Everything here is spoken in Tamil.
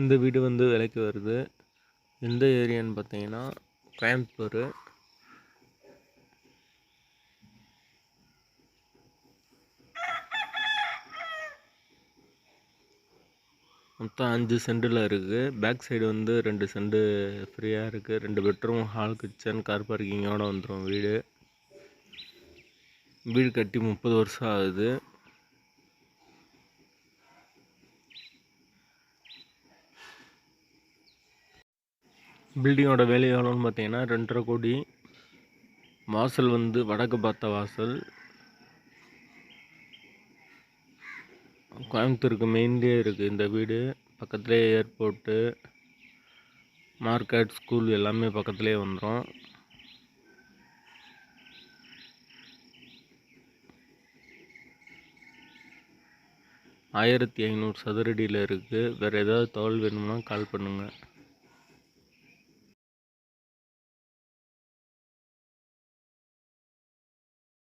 இந்த வீடு வந்து விலைக்கு வருது. எந்த ஏரியான்னு பார்த்தீங்கன்னா கோயம்புத்தூர். மொத்தம் அஞ்சு சென்டில் இருக்குது பேக் சைடு வந்து ரெண்டு சென்டு ஃப்ரீயாக இருக்குது ரெண்டு பெட்ரூம் ஹால் கிச்சன் கார் பார்க்கிங்கோடு வந்துடும் வீடு. வீடு கட்டி முப்பது வருஷம் ஆகுது. பில்டிங்கோட வேலை எவ்வளோன்னு பார்த்தீங்கன்னா ரெண்டரை கோடி. வாசல் வந்து வடக்கு பார்த்த வாசல். கோயம்புத்தூருக்கு மெயின்லேயே இருக்குது இந்த வீடு. பக்கத்துலேயே ஏர்போர்ட்டு மார்க்கெட் ஸ்கூல் எல்லாமே பக்கத்துலேயே வந்துடும் ஆயிரத்தி ஐநூறு சதுரடியில் இருக்குது வேறு ஏதாவது தகவல் வேணும்னா கால் பண்ணுங்கள்